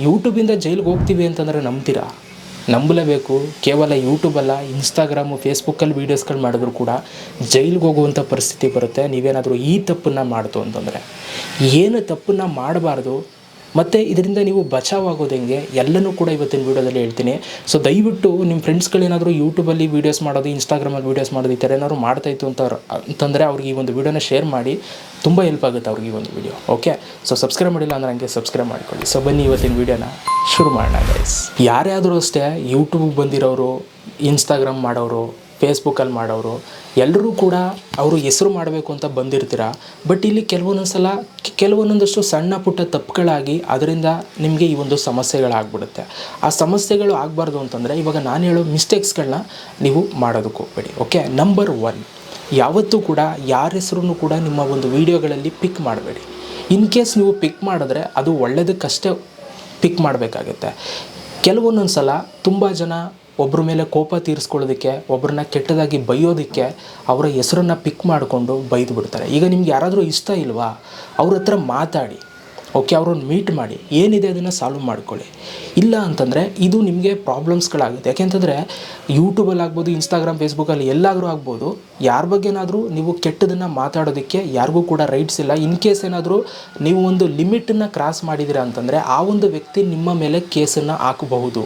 ಯೂಟ್ಯೂಬಿಂದ ಜೈಲಿಗೆ ಹೋಗ್ತೀವಿ ಅಂತಂದರೆ ನಂಬ್ತೀರಾ? ನಂಬಲೇಬೇಕು. ಕೇವಲ ಯೂಟ್ಯೂಬಲ್ಲ ಇನ್ಸ್ಟಾಗ್ರಾಮು ಫೇಸ್ಬುಕ್ಕಲ್ಲಿ ವೀಡಿಯೋಸ್ಗಳು ಮಾಡಿದ್ರು ಕೂಡ ಜೈಲಿಗೆ ಹೋಗುವಂಥ ಪರಿಸ್ಥಿತಿ ಬರುತ್ತೆ. ನೀವೇನಾದರೂ ಈ ತಪ್ಪನ್ನು ಮಾಡ್ತು ಅಂತಂದರೆ. ಏನು ತಪ್ಪನ್ನು ಮಾಡಬಾರ್ದು? ಮತ್ತು ಇದರಿಂದ ನೀವು ಬಚಾವಾಗೋದು ಹೆಂಗೆ ಎಲ್ಲನೂ ಕೂಡ ಇವತ್ತಿನ ವೀಡಿಯೋದಲ್ಲಿ ಹೇಳ್ತೀನಿ. ಸೊ ದಯವಿಟ್ಟು ನಿಮ್ಮ ಫ್ರೆಂಡ್ಸ್ಗಳೇನಾದರೂ ಯೂಟ್ಯೂಬಲ್ಲಿ ವೀಡಿಯೋಸ್ ಮಾಡೋದು ಇನ್ಸ್ಟಾಗ್ರಾಮಲ್ಲಿ ವೀಡಿಯೋಸ್ ಮಾಡೋದು ಈ ಥರ ಏನಾದ್ರು ಮಾಡ್ತಾಯಿತ್ತು ಅಂತ ಅಂತಂದರೆ ಅವ್ರಿಗೆ ಈ ಒಂದು ವೀಡಿಯೋನ ಶೇರ್ ಮಾಡಿ ತುಂಬ ಹೆಲ್ಪ್ ಆಗುತ್ತೆ ಅವ್ರಿಗೆ ಈ ಒಂದು ವೀಡಿಯೋ ಓಕೆ ಸೊ ಸಬ್ಸ್ಕ್ರೈಬ್ ಮಾಡಿಲ್ಲ ಅಂದರೆ ಹಂಗೆ ಸಬ್ಸ್ಕ್ರೈಬ್ ಮಾಡ್ಕೊಳ್ಳಿ. ಸೊ ಬನ್ನಿ ಇವತ್ತಿನ ವೀಡಿಯೋನ ಶುರು ಮಾಡೋಣ ಗೈಸ್ ಯಾರ್ಯಾದರೂ ಅಷ್ಟೇ ಯೂಟ್ಯೂಬಿಗೆ ಬಂದಿರೋರು ಇನ್ಸ್ಟಾಗ್ರಾಮ್ ಮಾಡೋರು ಫೇಸ್ಬುಕ್ಕಲ್ಲಿ ಮಾಡೋರು ಎಲ್ಲರೂ ಕೂಡ ಅವರು ಹೆಸರು ಮಾಡಬೇಕು ಅಂತ ಬಂದಿರ್ತೀರ? ಬಟ್ ಇಲ್ಲಿ ಕೆಲವೊಂದೊಂದು ಸಲ ಕೆಲವೊಂದೊಂದಷ್ಟು ಸಣ್ಣ ಪುಟ್ಟ ತಪ್ಪುಗಳಾಗಿ ಅದರಿಂದ ನಿಮಗೆ ಈ ಒಂದು ಸಮಸ್ಯೆಗಳಾಗ್ಬಿಡುತ್ತೆ. ಆ ಸಮಸ್ಯೆಗಳು ಆಗಬಾರ್ದು ಅಂತಂದರೆ ಇವಾಗ ನಾನು ಹೇಳೋ ಮಿಸ್ಟೇಕ್ಸ್ಗಳನ್ನ ನೀವು ಮಾಡೋದಕ್ಕೆ ಹೋಗ್ಬೇಡಿ, ಓಕೆ? ನಂಬರ್ ಒನ್ ಯಾವತ್ತೂ ಕೂಡ ಯಾರ ಹೆಸರು ಕೂಡ ನಿಮ್ಮ ಒಂದು ವೀಡಿಯೋಗಳಲ್ಲಿ ಪಿಕ್ ಮಾಡಬೇಡಿ. ಇನ್ ಕೇಸ್ ನೀವು ಪಿಕ್ ಮಾಡಿದ್ರೆ ಅದು ಒಳ್ಳೆಯದಕ್ಕಷ್ಟೇ ಪಿಕ್ ಮಾಡಬೇಕಾಗುತ್ತೆ. ಕೆಲವೊಂದೊಂದು ಸಲ ತುಂಬ ಜನ ಒಬ್ಬರ ಮೇಲೆ ಕೋಪ ತೀರಿಸ್ಕೊಳ್ಳೋದಕ್ಕೆ ಒಬ್ಬರನ್ನ ಕೆಟ್ಟದಾಗಿ ಬೈಯೋದಕ್ಕೆ ಅವರ ಹೆಸರನ್ನು ಪಿಕ್ ಮಾಡಿಕೊಂಡು ಬೈದು ಬಿಡ್ತಾರೆ. ಈಗ ನಿಮ್ಗೆ ಯಾರಾದರೂ ಇಷ್ಟ ಇಲ್ವಾ? ಅವ್ರ ಹತ್ರ ಮಾತಾಡಿ ಓಕೆ ಅವ್ರನ್ನ ಮೀಟ್ ಮಾಡಿ, ಏನಿದೆ ಅದನ್ನು ಸಾಲ್ವ್ ಮಾಡ್ಕೊಳ್ಳಿ. ಇಲ್ಲ ಅಂತಂದರೆ ಇದು ನಿಮಗೆ ಪ್ರಾಬ್ಲಮ್ಸ್ಗಳಾಗುತ್ತೆ ಯಾಕೆಂತಂದರೆ ಯೂಟ್ಯೂಬಲ್ಲಿ ಆಗ್ಬೋದು ಇನ್ಸ್ಟಾಗ್ರಾಮ್ ಫೇಸ್ಬುಕ್ಕಲ್ಲಿ ಎಲ್ಲಾದರೂ ಆಗ್ಬೋದು, ಯಾರ ಬಗ್ಗೆನಾದರೂ ನೀವು ಕೆಟ್ಟದನ್ನು ಮಾತಾಡೋದಕ್ಕೆ ಯಾರಿಗೂ ಕೂಡ ರೈಟ್ಸ್ ಇಲ್ಲ. ಇನ್ ಕೇಸ್ ಏನಾದರೂ ನೀವು ಒಂದು ಲಿಮಿಟನ್ನು ಕ್ರಾಸ್ ಮಾಡಿದಿರ ಅಂತಂದರೆ ಆ ಒಂದು ವ್ಯಕ್ತಿ ನಿಮ್ಮ ಮೇಲೆ ಕೇಸನ್ನು ಹಾಕಬಹುದು.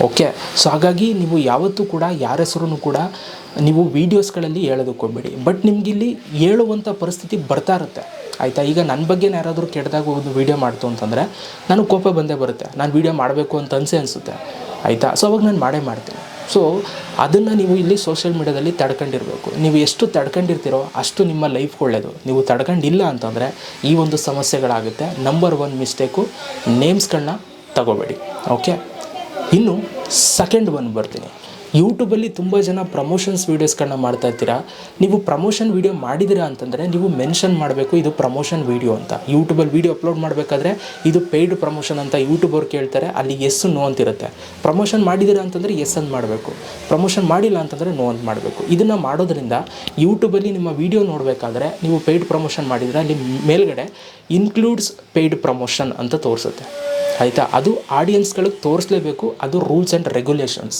ಓಕೆ ಸೊ ಹಾಗಾಗಿ ನೀವು ಯಾವತ್ತೂ ಕೂಡ ಯಾರ ಹೆಸರು ಕೂಡ ನೀವು ವೀಡಿಯೋಸ್ಗಳಲ್ಲಿ ಹೇಳೋದಕ್ಕೆ ಹೋಗ್ಬೇಡಿ ಬಟ್ ನಿಮಗಿಲ್ಲಿ ಹೇಳುವಂಥ ಪರಿಸ್ಥಿತಿ ಬರ್ತಾ ಇರುತ್ತೆ. ಆಯಿತಾ? ಈಗ ನನ್ನ ಬಗ್ಗೆ ಯಾರಾದರೂ ಕೆಟ್ಟದಾಗ ಒಂದು ವೀಡಿಯೋ ಮಾಡ್ತು ಅಂತಂದರೆ ನನಗೆ ಕೋಪ ಬಂದೇ ಬರುತ್ತೆ. ನಾನು ವೀಡಿಯೋ ಮಾಡಬೇಕು ಅಂತ ಅನಿಸೆ ಅನಿಸುತ್ತೆ. ಆಯಿತಾ? ಸೊ ಅವಾಗ ನಾನು ಮಾಡೇ ಮಾಡ್ತೀನಿ. ಸೊ ಅದನ್ನು ನೀವು ಇಲ್ಲಿ ಸೋಷಿಯಲ್ ಮೀಡ್ಯಾದಲ್ಲಿ ತಡ್ಕೊಂಡಿರಬೇಕು. ನೀವು ಎಷ್ಟು ತಡ್ಕೊಂಡಿರ್ತೀರೋ ಅಷ್ಟು ನಿಮ್ಮ ಲೈಫ್ ಒಳ್ಳೆಯದು ನೀವು ತಡ್ಕೊಂಡಿಲ್ಲ ಅಂತಂದರೆ ಈ ಒಂದು ಸಮಸ್ಯೆಗಳಾಗುತ್ತೆ. ನಂಬರ್ ಒನ್ ಮಿಸ್ಟೇಕು ನೇಮ್ಸ್ಗಳನ್ನ ತಗೋಬೇಡಿ. ಓಕೆ ಇನ್ನು ಸೆಕೆಂಡ್ ಒನ್ ಬರ್ತೀನಿ. ಯೂಟ್ಯೂಬಲ್ಲಿ ತುಂಬ ಜನ ಪ್ರಮೋಷನ್ಸ್ ವೀಡಿಯೋಸ್ಗಳನ್ನ ಮಾಡ್ತಾ ಇರ್ತೀರಾ? ನೀವು ಪ್ರಮೋಷನ್ ವೀಡಿಯೋ ಮಾಡಿದ್ದೀರಾ ಅಂತಂದರೆ ನೀವು ಮೆನ್ಷನ್ ಮಾಡಬೇಕು, ಇದು ಪ್ರಮೋಷನ್ ವೀಡಿಯೋ ಅಂತ. ಯೂಟ್ಯೂಬಲ್ಲಿ ವೀಡಿಯೋ ಅಪ್ಲೋಡ್ ಮಾಡಬೇಕಾದ್ರೆ ಇದು ಪೇಯ್ಡ್ ಪ್ರಮೋಷನ್ ಅಂತ ಯೂಟ್ಯೂಬ್ ಅವ್ರು ಕೇಳ್ತಾರೆ, ಅಲ್ಲಿ ಎಸ್ ನೋ ಅಂತಿರುತ್ತೆ ಪ್ರಮೋಷನ್ ಮಾಡಿದ್ದೀರಾ ಅಂತಂದರೆ ಎಸ್ ಅಂತ ಮಾಡಬೇಕು. ಪ್ರಮೋಷನ್ ಮಾಡಿಲ್ಲ ಅಂತಂದರೆ ನೋ ಅಂತ ಮಾಡಬೇಕು. ಇದನ್ನು ಮಾಡೋದ್ರಿಂದ ಯೂಟ್ಯೂಬಲ್ಲಿ ನಿಮ್ಮ ವೀಡಿಯೋ ನೋಡಬೇಕಾದ್ರೆ ನೀವು ಪೇಯ್ಡ್ ಪ್ರಮೋಷನ್ ಮಾಡಿದರೆ ಅಲ್ಲಿ ಮೇಲ್ಗಡೆ ಇನ್ಕ್ಲೂಡ್ಸ್ ಪೇಯ್ಡ್ ಪ್ರಮೋಷನ್ ಅಂತ ತೋರಿಸುತ್ತೆ. ಆಯಿತಾ? ಅದು ಆಡಿಯನ್ಸ್ಗಳಿಗೆ ತೋರಿಸ್ಲೇಬೇಕು. ಅದು ರೂಲ್ಸ್ ಆ್ಯಂಡ್ ರೆಗ್ಯುಲೇಷನ್ಸ್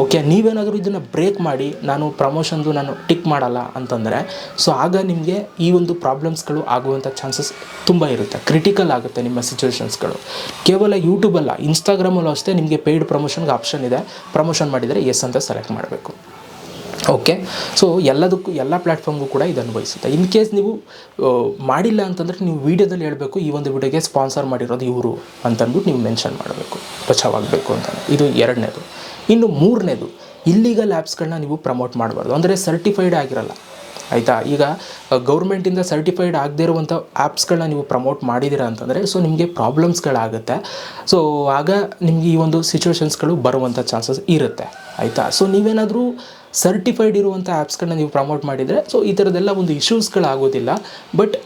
ಓಕೆ ನೀವೇನಾದರೂ ಇದನ್ನು ಬ್ರೇಕ್ ಮಾಡಿ, ನಾನು ಪ್ರಮೋಷನ್ದು ನಾನು ಟಿಕ್ ಮಾಡಲ್ಲ ಅಂತಂದರೆ ಸೊ ಆಗ ನಿಮಗೆ ಈ ಒಂದು ಪ್ರಾಬ್ಲಮ್ಸ್ಗಳು ಆಗುವಂಥ ಚಾನ್ಸಸ್ ತುಂಬ ಇರುತ್ತೆ. ಕ್ರಿಟಿಕಲ್ ಆಗುತ್ತೆ ನಿಮ್ಮ ಸಿಚುವೇಷನ್ಸ್ಗಳು ಕೇವಲ ಯೂಟ್ಯೂಬಲ್ಲ ಇನ್ಸ್ಟಾಗ್ರಾಮಲ್ಲೂ ಅಷ್ಟೇ ನಿಮಗೆ ಪೇಯ್ಡ್ ಪ್ರಮೋಷನ್ಗೆ ಆಪ್ಷನ್ ಇದೆ. ಪ್ರಮೋಷನ್ ಮಾಡಿದರೆ ಎಸ್ ಅಂತ ಸೆಲೆಕ್ಟ್ ಮಾಡಬೇಕು. ಓಕೆ ಸೊ ಎಲ್ಲದಕ್ಕೂ, ಎಲ್ಲ ಪ್ಲ್ಯಾಟ್ಫಾರ್ಮ್ಗೂ ಕೂಡ ಇದು ಅನ್ವಯಿಸುತ್ತೆ ಇನ್ ಕೇಸ್ ನೀವು ಮಾಡಿಲ್ಲ ಅಂತಂದರೆ ನೀವು ವೀಡಿಯೋದಲ್ಲಿ ಹೇಳಬೇಕು, ಈ ಒಂದು ವಿಡಿಯೋಗೆ ಸ್ಪಾನ್ಸರ್ ಮಾಡಿರೋದು ಇವರು ಅಂತಂದ್ಬಿಟ್ಟು ನೀವು ಮೆನ್ಷನ್ ಮಾಡಬೇಕು ಬಚಾವಾಗಬೇಕು ಅಂತ. ಇದು ಎರಡನೇದು. ಇನ್ನು ಮೂರನೇದು ಇಲ್ಲಿಗಲ್ ಆ್ಯಪ್ಸ್ಗಳನ್ನ ನೀವು ಪ್ರಮೋಟ್ ಮಾಡಬಾರ್ದು. ಅಂದರೆ ಸರ್ಟಿಫೈಡ್ ಆಗಿರಲ್ಲ. ಆಯಿತಾ? ಈಗ ಗೌರ್ಮೆಂಟಿಂದ ಸರ್ಟಿಫೈಡ್ ಆಗದೇ ಇರುವಂಥ ಆ್ಯಪ್ಸ್ಗಳನ್ನ ನೀವು ಪ್ರಮೋಟ್ ಮಾಡಿದ್ದೀರಾ ಅಂತಂದರೆ ಸೊ ನಿಮಗೆ ಪ್ರಾಬ್ಲಮ್ಸ್ಗಳಾಗುತ್ತೆ ಸೊ ಆಗ ನಿಮಗೆ ಈ ಒಂದು ಸಿಚುವೇಷನ್ಸ್ಗಳು ಬರುವಂಥ ಚಾನ್ಸಸ್ ಇರುತ್ತೆ. ಆಯಿತಾ? ಸೊ ನೀವೇನಾದರೂ ಸರ್ಟಿಫೈಡ್ ಇರುವಂಥ ಆ್ಯಪ್ಸ್ಗಳನ್ನ ನೀವು ಪ್ರಮೋಟ್ ಮಾಡಿದರೆ ಸೊ ಈ ಥರದ್ದೆಲ್ಲ ಒಂದು ಇಶ್ಯೂಸ್ಗಳಾಗೋದಿಲ್ಲ ಬಟ್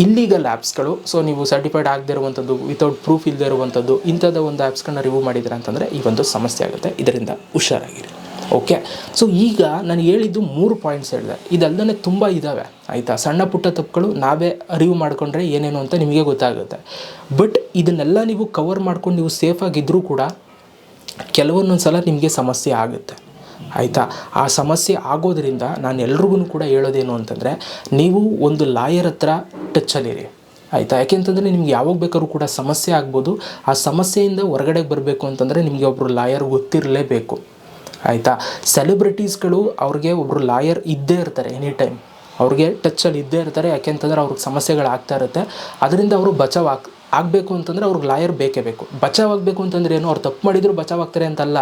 ಇಲ್ಲೀಗಲ್ ಆ್ಯಪ್ಸ್ಗಳು ಸೊ ನೀವು ಸರ್ಟಿಫೈಡ್ ಆಗದೇ ಇರುವಂಥದ್ದು ವಿತೌಟ್ ಪ್ರೂಫ್ ಇಲ್ಲದೆ ಇರುವಂಥದ್ದು, ಇಂಥದ್ದು ಒಂದು ಆ್ಯಪ್ಸ್ಗಳನ್ನ ರಿವ್ಯೂ ಮಾಡಿದ್ರೆ ಅಂತಂದರೆ ಈ ಒಂದು ಸಮಸ್ಯೆ ಆಗುತ್ತೆ. ಇದರಿಂದ ಹುಷಾರಾಗಿರಿ. ಓಕೆ ಸೊ ಈಗ ನಾನು ಹೇಳಿದ್ದು ಮೂರು ಪಾಯಿಂಟ್ಸ್ ಹೇಳಿದೆ. ಇದಲ್ಲದೆ ತುಂಬ ಇದ್ದಾವೆ ಆಯಿತಾ? ಸಣ್ಣ ಪುಟ್ಟ ತಪ್ಪುಗಳು ನಾವೇ ಅರಿವು ಮಾಡಿಕೊಂಡ್ರೆ ಏನೇನು ಅಂತ ನಿಮಗೆ ಗೊತ್ತಾಗುತ್ತೆ. ಬಟ್ ಇದನ್ನೆಲ್ಲ ನೀವು ಕವರ್ ಮಾಡ್ಕೊಂಡು ನೀವು ಸೇಫಾಗಿದ್ದರೂ ಕೂಡ ಕೆಲವೊಂದೊಂದು ಸಲ ನಿಮಗೆ ಸಮಸ್ಯೆ ಆಗುತ್ತೆ. ಆಯಿತಾ? ಆ ಸಮಸ್ಯೆ ಆಗೋದರಿಂದ ನಾನು ಎಲ್ರಿಗೂ ಕೂಡ ಹೇಳೋದೇನು ಅಂತಂದರೆ, ನೀವು ಒಂದು ಲಾಯರ್ ಹತ್ರ ಟಚ್ಚಲ್ಲಿರಿ ಆಯಿತಾ? ಯಾಕೆಂತಂದರೆ ನಿಮ್ಗೆ ಯಾವಾಗ ಬೇಕಾದ್ರೂ ಕೂಡ ಸಮಸ್ಯೆ ಆಗ್ಬೋದು. ಆ ಸಮಸ್ಯೆಯಿಂದ ಹೊರಗಡೆ ಬರಬೇಕು ಅಂತಂದರೆ ನಿಮಗೆ ಒಬ್ಬರು ಲಾಯರ್ ಗೊತ್ತಿರಲೇಬೇಕು. ಆಯಿತಾ? ಸೆಲೆಬ್ರಿಟೀಸ್ಗಳು ಅವ್ರಿಗೆ ಒಬ್ಬರು ಲಾಯರ್ ಇದ್ದೇ ಇರ್ತಾರೆ ಎನಿ ಟೈಮ್ ಅವ್ರಿಗೆ ಟಚ್ಚಲ್ಲಿ ಇದ್ದೇ ಇರ್ತಾರೆ. ಯಾಕೆಂತಂದ್ರೆ ಅವ್ರಿಗೆ ಸಮಸ್ಯೆಗಳಾಗ್ತಾ ಇರುತ್ತೆ. ಅದರಿಂದ ಅವರು ಬಚಾವ್ ಆಗ್ ಆಗಬೇಕು ಅಂತಂದರೆ ಅವ್ರಿಗೆ ಲಾಯರ್ ಬೇಕೇ ಬೇಕು. ಬಚಾವ್ ಆಗಬೇಕು ಅಂತಂದ್ರೆ ಏನು? ಅವ್ರು ತಪ್ಪು ಮಾಡಿದ್ರು ಬಚಾವ್ ಆಗ್ತಾರೆ ಅಂತಲ್ಲ.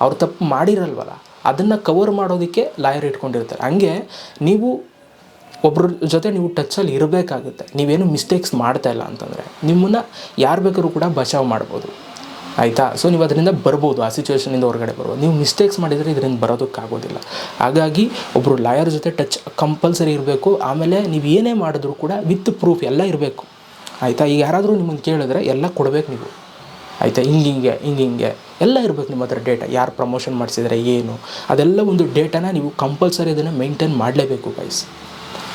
ಅವ್ರು ತಪ್ಪು ಮಾಡಿರಲ್ವಲ್ಲ? ಅದನ್ನು ಕವರ್ ಮಾಡೋದಕ್ಕೆ ಲಾಯರ್ ಇಟ್ಕೊಂಡಿರ್ತಾರೆ. ಹಂಗೆ ನೀವು ಒಬ್ಬರ ಜೊತೆ ನೀವು ಟಚ್ಚಲ್ಲಿ ಇರಬೇಕಾಗುತ್ತೆ. ನೀವೇನು ಮಿಸ್ಟೇಕ್ಸ್ ಮಾಡ್ತಾ ಇಲ್ಲ ಅಂತಂದರೆ. ನಿಮ್ಮನ್ನು ಯಾರು ಬೇಕಾದ್ರೂ ಕೂಡ ಬಚಾವ್ ಮಾಡ್ಬೋದು. ಆಯಿತಾ? ಸೊ ನೀವು ಅದರಿಂದ ಬರ್ಬೋದು. ಆ ಸಿಚುವೇಷನಿಂದ ಹೊರಗಡೆ ಬರ್ಬೋದು. ನೀವು ಮಿಸ್ಟೇಕ್ಸ್ ಮಾಡಿದರೆ ಇದರಿಂದ ಬರೋದಕ್ಕಾಗೋದಿಲ್ಲ. ಹಾಗಾಗಿ ಒಬ್ಬರು ಲಾಯರ್ ಜೊತೆ ಟಚ್ ಕಂಪಲ್ಸರಿ ಇರಬೇಕು. ಆಮೇಲೆ ನೀವು ಏನೇ ಮಾಡಿದ್ರು ಕೂಡ ವಿತ್ ಪ್ರೂಫ್ ಎಲ್ಲ ಇರಬೇಕು. ಆಯಿತಾ? ಈಗ ಯಾರಾದರೂ ನಿಮಗೆ ಕೇಳಿದ್ರೆ ಎಲ್ಲ ಕೊಡಬೇಕು ನೀವು. ಆಯಿತಾ? ಹಿಂಗೆ ಹಿಂಗೆ ಹಿಂಗೆ ಹಿಂಗೆ. ಎಲ್ಲ ಇರಬೇಕು ನಿಮ್ಮ ಹತ್ರ ಡೇಟಾ ಯಾರು ಪ್ರಮೋಷನ್ ಮಾಡಿಸಿದ್ರೆ, ಏನು? ಅದೆಲ್ಲ ಒಂದು ಡೇಟಾನ ನೀವು ಕಂಪಲ್ಸರಿ ಅದನ್ನು ಮೇಂಟೈನ್ ಮಾಡಲೇಬೇಕು ಗೈಸ್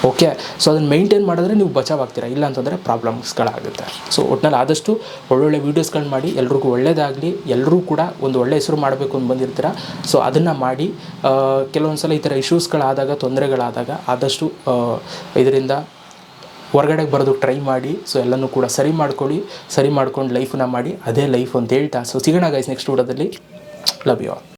ಓಕೆ ಸೊ ಅದನ್ನು ಮೈಂಟೈನ್ ಮಾಡಿದ್ರೆ ನೀವು ಬಚಾವ್ ಆಗ್ತೀರಾ ಇಲ್ಲ ಅಂತಂದರೆ ಪ್ರಾಬ್ಲಮ್ಸ್ಗಳಾಗುತ್ತೆ ಸೊ ಒಟ್ನಲ್ಲಿ ಆದಷ್ಟು ಒಳ್ಳೊಳ್ಳೆ ವೀಡಿಯೋಸ್ಗಳನ್ನ ಮಾಡಿ, ಎಲ್ರಿಗೂ ಒಳ್ಳೇದಾಗಲಿ ಎಲ್ಲರೂ ಕೂಡ ಒಂದು ಒಳ್ಳೆ ಹೆಸರು ಮಾಡಬೇಕು ಅಂತ ಬಂದಿರ್ತೀರ? ಸೊ ಅದನ್ನು ಮಾಡಿ ಕೆಲವೊಂದು ಸಲ ಈ ಥರ ಇಶ್ಯೂಸ್ಗಳಾದಾಗ ತೊಂದರೆಗಳಾದಾಗ, ಆದಷ್ಟು ಇದರಿಂದ ಹೊರಗಡೆ ಬರೋದಕ್ಕೆ ಟ್ರೈ ಮಾಡಿ ಸೊ ಎಲ್ಲನೂ ಕೂಡ ಸರಿ ಮಾಡ್ಕೊಳ್ಳಿ, ಸರಿ ಮಾಡ್ಕೊಂಡು ಲೈಫನ್ನ ಮಾಡಿ, ಅದೇ ಲೈಫ್ ಅಂತ ಹೇಳ್ತಾ. ಸೊ ಸಿಗೋಣ ಗೈಸ್ ನೆಕ್ಸ್ಟ್ ವಿಡಿಯೋದಲ್ಲಿ. Love you all